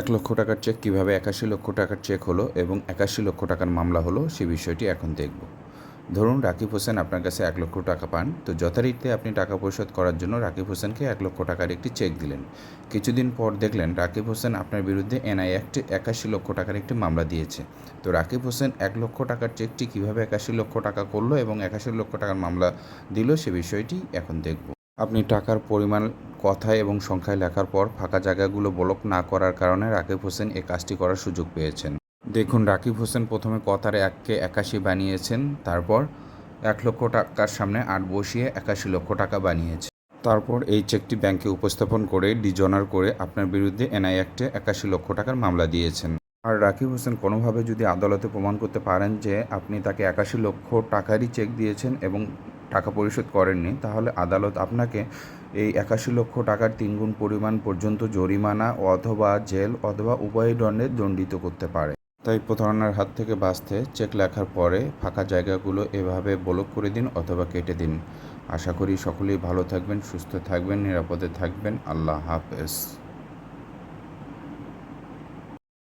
এক লক্ষ টাকার চেক কীভাবে একাশি লক্ষ টাকার চেক হলো এবং একাশি লক্ষ টাকার মামলা হলো সে বিষয়টি এখন দেখব। ধরুন, রাকিব হোসেন আপনার কাছে এক লক্ষ টাকা পান, তো যথারীতি আপনি টাকা পরিশোধ করার জন্য রাকিব হোসেনকে এক লক্ষ টাকার একটি চেক দিলেন। কিছুদিন পর দেখলেন, রাকিব হোসেন আপনার বিরুদ্ধে এনআই একটি একাশি লক্ষ টাকার একটি মামলা দিয়েছে। তো রাকিব হোসেন এক লক্ষ টাকার চেকটি কীভাবে একাশি লক্ষ টাকা করল এবং একাশি লক্ষ টাকার মামলা দিল সে বিষয়টি এখন দেখব। আপনি টাকার পরিমাণ কথায় এবং সংখ্যায় লেখার পর ফাঁকা জায়গাগুলো ব্লক না করার কারণে রাকিব হোসেন এই কাজটি করার সুযোগ পেয়েছেন। দেখুন, রাকিব হোসেন প্রথমে কথার এককে একাশি বানিয়েছেন, তারপর এক লক্ষ টাকার সামনে আট বসিয়ে একাশি লক্ষ টাকা বানিয়েছে। তারপর এই চেকটি ব্যাংকে উপস্থাপন করে, ডিজনার করে আপনার বিরুদ্ধে এনআই অ্যাক্টে একাশি লক্ষ টাকার মামলা দিয়েছেন। আর রাকিব হোসেন কোনোভাবে যদি আদালতে প্রমাণ করতে পারেন যে আপনি তাকে একাশি লক্ষ টাকারই চেক দিয়েছেন এবং টাকা পরিশোধ করেননি, তাহলে আদালত আপনাকে এই একাশি লক্ষ টাকার তিনগুণ পরিমাণ পর্যন্ত জরিমানা অথবা জেল অথবা উভয় দণ্ডে দণ্ডিত করতে পারে। তাই প্রতারণার হাত থেকে বাঁচতে চেক লেখার পরে ফাঁকা জায়গাগুলো এভাবে ব্লক করে দিন অথবা কেটে দিন। আশা করি সকলেই ভালো থাকবেন, সুস্থ থাকবেন, নিরাপদে থাকবেন। আল্লাহ হাফেজ।